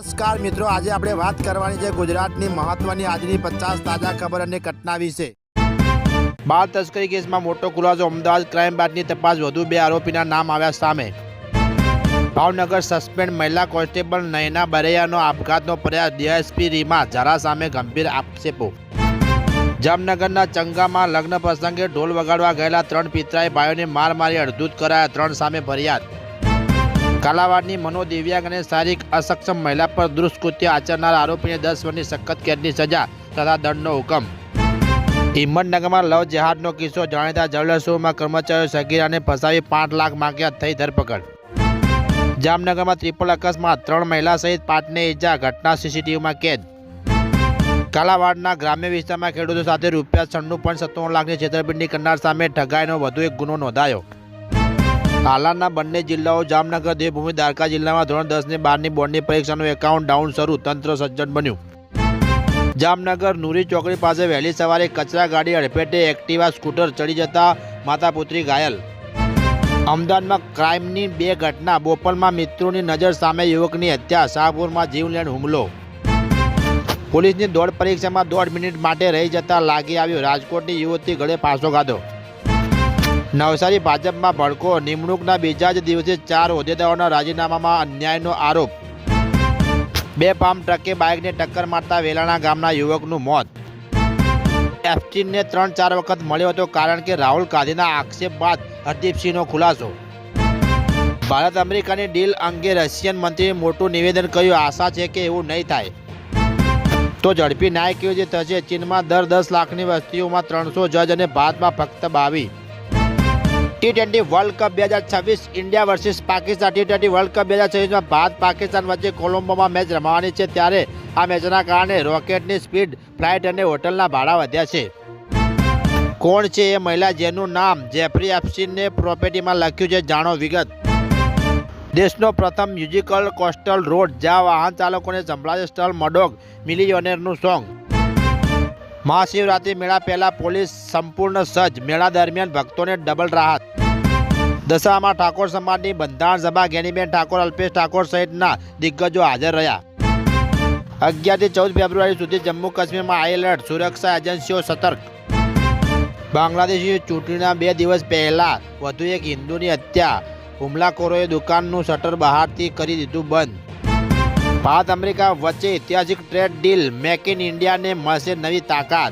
નમસ્કાર મિત્રો, આજે આપણે વાત કરવાની છે ગુજરાતની મહત્વની આજની પચાસ તાજા ખબર અને ઘટના વિશે. બાળ તસ્કરી કેસમાં મોટો ખુલાસો, અમદાવાદ ક્રાઇમ બ્રાન્ચની તપાસ, વધુ બે આરોપીના નામ આવ્યા સામે. ભાવનગર સસ્પેન્ડ મહિલા કોન્સ્ટેબલ નયના બરૈયાનો આપઘાતનો પ્રયાસ ડીએસપી રીમા ઝારા સામે ગંભીર આક્ષેપો. જામનગરના ચંગામાં લગ્ન પ્રસંગે ઢોલ વગાડવા ગયેલા ત્રણ પિતરાએ ભાઈઓને માર મારી અડધૂત કરાયા, ત્રણ સામે ફરિયાદ. કાલાવાડની મનો દિવ્યાંગ અને શારીરિક અસક્ષમ મહિલા પર દુષ્કૃત્ય આચરનાર આરોપીને દસ વર્ષની સખત કેદની સજા તથા દંડનો હુકમ. હિંમતનગરમાં લવ જેહાદનો કિસ્સો જાણીતા જ્વેલર્સ શોમાં કર્મચારીઓ સગીરાને ફસાવી પાંચ લાખ માંગ્યા થઈ ધરપકડ. જામનગરમાં ત્રિપલ અકસ્માત, ત્રણ મહિલા સહિત પાંચને ઈજા, ઘટના સીસીટીવીમાં કેદ. કાલાવાડના ગ્રામ્ય વિસ્તારમાં ખેડૂતો સાથે રૂપિયા છન્નું પોઈન્ટ સત્તાવન લાખની છેતરપિંડી કરનાર સામે ઠગાઈનો વધુ એક ગુનો નોંધાયો. હાલારના બંને જિલ્લાઓ જામનગર, દેવભૂમિ, દ્વારકા જિલ્લામાં ધોરણ દસ ને બારની બોર્ડની પરીક્ષાનું એકાઉન્ટ ડાઉન શરૂ, તંત્ર સજ્જન બન્યું. જામનગર નુરી ચોકડી પાસે વહેલી સવારે કચરા ગાડી અડફેટે એક્ટિવા સ્કૂટર ચડી જતા માતા પુત્રી ઘાયલ. અમદાવાદમાં ક્રાઇમની બે ઘટના, બોપલમાં મિત્રોની નજર સામે યુવકની હત્યા, શાહપુરમાં જીવલેણ હુમલો. પોલીસની દોડ પરીક્ષામાં દોઢ મિનિટ માટે રહી જતા લાગી આવ્યો રાજકોટની યુવતી ગળે પાસો ખાધો. નવસારી ભાજપમાં ભડકો, નિમણૂકના બીજા જ દિવસે ચાર હોદ્દેદારોના રાજીનામામાં અન્યાયનો આરોપ. બે પામ ટ્રકે બાઇકને ટક્કર મારતા વેલાણા ગામના યુવકનું મોત. એફટીનને ત્રણ ચાર વખત મળ્યો હતો કારણ કે રાહુલ ગાંધીના આક્ષેપ બાદ હરદીપસિંહનો ખુલાસો. ભારત અમેરિકાની ડીલ અંગે રશિયન મંત્રીએ મોટું નિવેદન કર્યું. આશા છે કે એવું નહીં થાય. તો ઝડપી કેવી રીતે થશે? ચીનમાં દર દસ લાખની વસ્તીઓમાં ત્રણસો જજ અને ભારતમાં ફક્ત બાવી ટી ટ્વેન્ટી વર્લ્ડ કપ બે હજાર છવ્વીસ India versus Pakistan. T twenty world cup બે હજાર છવ્વીસમાં ભારત પાકિસ્તાન વચ્ચે કોલંબોમાં મેચ રમવાની છે. ત્યારે આ મેચના કારણે રોકેટની સ્પીડ, ફ્લાઇટ અને હોટલના ભાડા વધ્યા છે. કોણ છે એ મહિલા જેનું નામ જેફરી એપ્સિનને પ્રોપર્ટીમાં લખ્યું છે જાણો વિગત. દેશનો પ્રથમ મ્યુઝિકલ કોસ્ટલ રોડ જ્યાં વાહન ચાલકોને સંભળાશે સ્ટલ મડોગ મિલિયોનેરનું સોંગ. મહાશિવરાત્રિ મેળા પહેલા પોલીસ સંપૂર્ણ સજ્જ. મેળા દરમિયાન ભક્તોને ડબલ રાહત. દશામાં ઠાકોર સમાજની બંધારણ સભા, ગેનીબેન ઠાકોર, અલ્પેશ ઠાકોર સહિતના દિગ્ગજો હાજર રહ્યા. અગિયારથી ચૌદ ફેબ્રુઆરી સુધી જમ્મુ કાશ્મીરમાં હાઈ એલર્ટ સુરક્ષા એજન્સીઓ સતર્ક. બાંગ્લાદેશી ચૂંટણીના બે દિવસ પહેલા વધુ એક હિન્દુની હત્યા. હુમલાખોરોએ દુકાનનું શટર બહારથી કરી દીધું બંધ. ભારત અમેરિકા વચ્ચે ઐતિહાસિક ટ્રેડ ડીલ મેક ઇન ઇન્ડિયાને મળશે નવી તાકાત.